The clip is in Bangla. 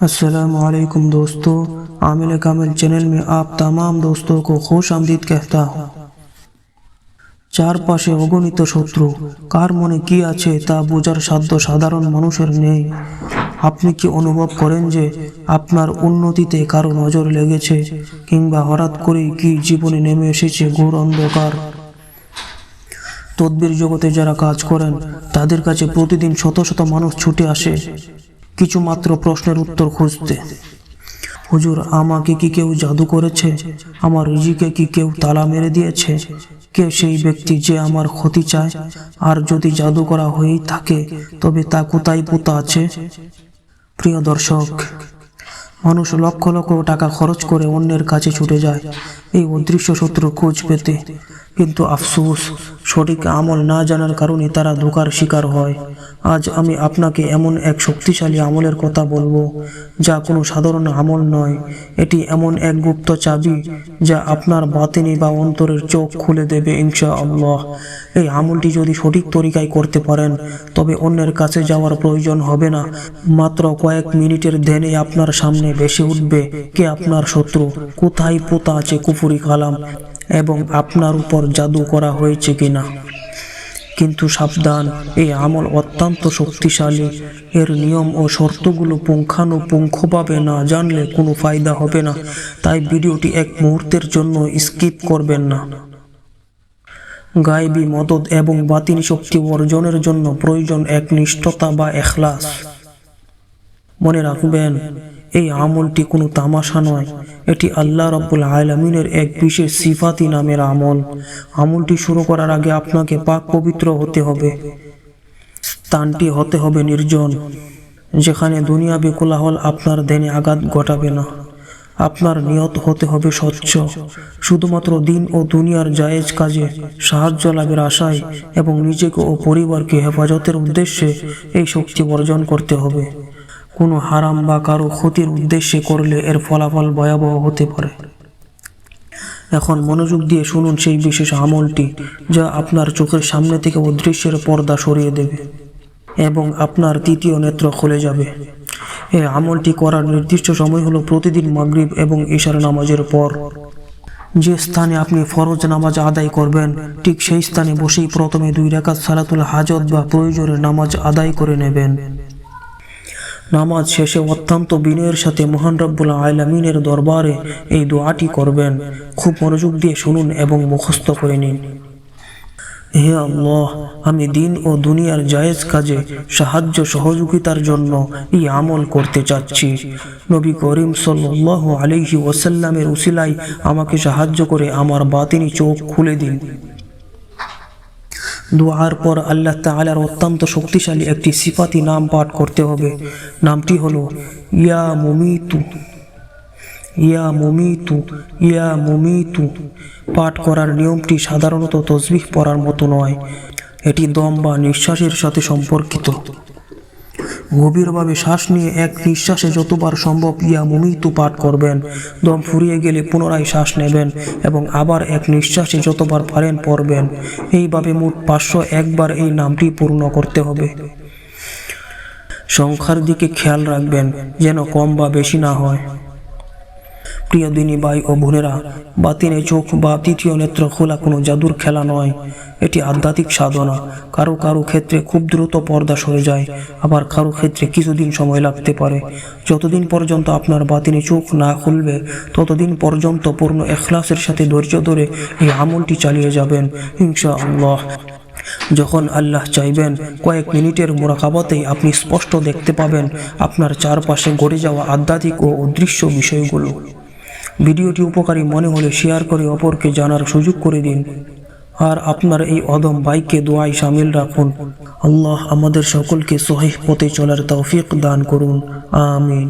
अस्सलाम वालेकुम दोस्तों आमिल कामिल चैनल में आप तमाम दोस्तों को खुश आमदीद कहता हूँ চারপাশে অগণিত শত্রু কার মনে কি আছে তা বোঝার সাধ্য সাধারণ মানুষের নেই আপনি কি অনুভব করেন যে আপনার উন্নতিতে কারো নজর লেগেছে কিংবা হঠাৎ করেই কি জীবনে নেমে এসেছে ঘোর অন্ধকার তদ্বির জগতে যারা কাজ করেন তাদের কাছে প্রতিদিন শত শত মানুষ ছুটে আসে কিছু মাত্র প্রশ্নের উত্তর খুঁজতে। হুজুর, আমাকে কি কেউ জাদু করেছে? আমার রুজিকে কি কেউ তালা মেরে দিয়েছে? কে সেই ব্যক্তি যে আমার ক্ষতি চায়? আর যদি জাদু করা হয়েই থাকে, তবে তা কোথায় পোতা আছে? প্রিয় দর্শক, মানুষ লক্ষ লক্ষ টাকা খরচ করে অন্যের কাছে ছুটে যায়। এই অদৃশ্য শত্রু খোঁজ পেতে কিন্তু আফসোস, সঠিক আমল না জানার কারণে তারা ধোকার শিকার হয়। আজ আমি আপনাকে এমন এক শক্তিশালী আমলের কথা বলব, যা কোনো সাধারণ আমল নয়। এটি এমন এক গুপ্ত চাবি, যা আপনার বাতিনি বা অন্তরের চোখ খুলে দেবে ইনশা আল্লাহ এই আমলটি যদি সঠিক তরিকায় করতে পারেন, তবে অন্যের কাছে যাওয়ার প্রয়োজন হবে না। মাত্র কয়েক মিনিটের ধ্যানে আপনার সামনে ভেসে উঠবে, কে আপনার শত্রু? কোথায় পোতা আছে কুফুরি কালাম? এবং আপনার উপর জাদু করা হয়েছে কিনা। কিন্তু সাবধান, এই আমল অত্যন্ত শক্তিশালী। এর নিয়ম ও শর্তগুলো পুঙ্খানুপুঙ্খভাবে না জানলে কোনো ফায়দা হবে না। তাই ভিডিওটি এক মুহূর্তের জন্য স্কিপ করবেন না। গায়েবী মদত এবং বাতিনি শক্তি অর্জনের জন্য প্রয়োজন এক নিষ্ঠতা বা এখলাস। মনে রাখবেন এই আমলটি কোনো তামাশা নয়। এটি আল্লাহ রব্বুল আলমিনের এক বিশেষ সিফাতি নামের আমল। আমলটি শুরু করার আগে আপনাকে পাক পবিত্র হতে হবে। স্থানটি হতে হবে নির্জন, যেখানে দুনিয়াবি কোলাহল আপনার দেনে আঘাত ঘটাবে না। আপনার নিয়ত হতে হবে স্বচ্ছ। শুধুমাত্র দিন ও দুনিয়ার জায়েজ কাজে সাহায্য লাভের আশায় এবং নিজেকে ও পরিবারকে হেফাজতের উদ্দেশ্যে এই শক্তি অর্জন করতে হবে। কোনো হারাম বা কারও ক্ষতির উদ্দেশ্যে করলে এর ফলাফল ভয়াবহ হতে পারে। এখন মনোযোগ দিয়ে শুনুন সেই বিশেষ আমলটি, যা আপনার চোখের সামনে থেকে অদৃশ্যের পর্দা সরিয়ে দেবে এবং আপনার তৃতীয় নেত্র খুলে যাবে। এই আমলটি করার নির্দিষ্ট সময় হলো প্রতিদিন মাগরিব এবং ঈশার নামাজের পর। যে স্থানে আপনি ফরজ নামাজ আদায় করবেন, ঠিক সেই স্থানে বসেই প্রথমে দুই রাকাত সালাতুল হাজত বা প্রয়োজনের নামাজ আদায় করে নেবেন। নামাজ শেষে অত্যন্ত বিনয়ের সাথে মহান রব্বুল আলমিনের দরবারে এই দোয়াটি করবেন। খুব মনোযোগ দিয়ে শুনুন এবং মুখস্থ করে নিন। হে আল্লাহ, আমি দিন ও দুনিয়ার জায়েজ কাজে সাহায্য সহযোগিতার জন্য এই আমল করতে চাচ্ছি। নবী করিম সাল্লাহ আলিহি ওসাল্লামের উসিলাই আমাকে সাহায্য করে আমার বাতিনি চোখ খুলে দিন। দোয়ার পর আল্লাহ তালার অত্যন্ত শক্তিশালী একটি সিফাতি নাম পাঠ করতে হবে। নামটি হলো, ইয়া মুমিতু। ইয়া মুমিতু ইয়া মুমিতু। পাঠ করার নিয়মটি সাধারণত তসবিহ পড়ার মতো নয়। এটি দম বা নিঃশ্বাসের সাথে সম্পর্কিত। গভীরভাবে শ্বাস নিয়ে এক নিঃশ্বাসে যতবার সম্ভব ইয়া মুমিতু পাঠ করবেন। দম ফুরিয়ে গেলে পুনরায় শ্বাস নেবেন এবং আবার এক নিঃশ্বাসে যতবার পারেন পড়বেন। এইভাবে মোট পাঁচশো একবার এই নামটি পূর্ণ করতে হবে। সংখ্যার দিকে খেয়াল রাখবেন, যেন কম বা বেশি না হয়। প্রিয় দিনী ভাই ও বোনেরা, বাতিনে চোখ বা তৃতীয় নেত্র খোলা কোনো জাদুর খেলা নয়। এটি আধ্যাত্মিক সাধনা। কারও কারও ক্ষেত্রে খুব দ্রুত পর্দা সরে যায়, আবার কারও ক্ষেত্রে কিছুদিন সময় লাগতে পারে। যতদিন পর্যন্ত আপনার বাতিনে চোখ না খুলবে, ততদিন পর্যন্ত পূর্ণ এখলাসের সাথে ধৈর্য ধরে এই আমলটি চালিয়ে যাবেন ইনশা আল্লাহ যখন আল্লাহ চাইবেন, কয়েক মিনিটের মোরাকাবাতেই আপনি স্পষ্ট দেখতে পাবেন আপনার চারপাশে গড়ে যাওয়া আধ্যাত্মিক ও অদৃশ্য বিষয়গুলো। ভিডিওটি উপকারী মনে হলে শেয়ার করে অপরকে জানার সুযোগ করে দিন। আর আপনার এই অদম বাইককে দোয়ায় সামিল রাখুন। আল্লাহ আমাদের সকলকে সহিহ পথে চলার তৌফিক দান করুন। আমিন।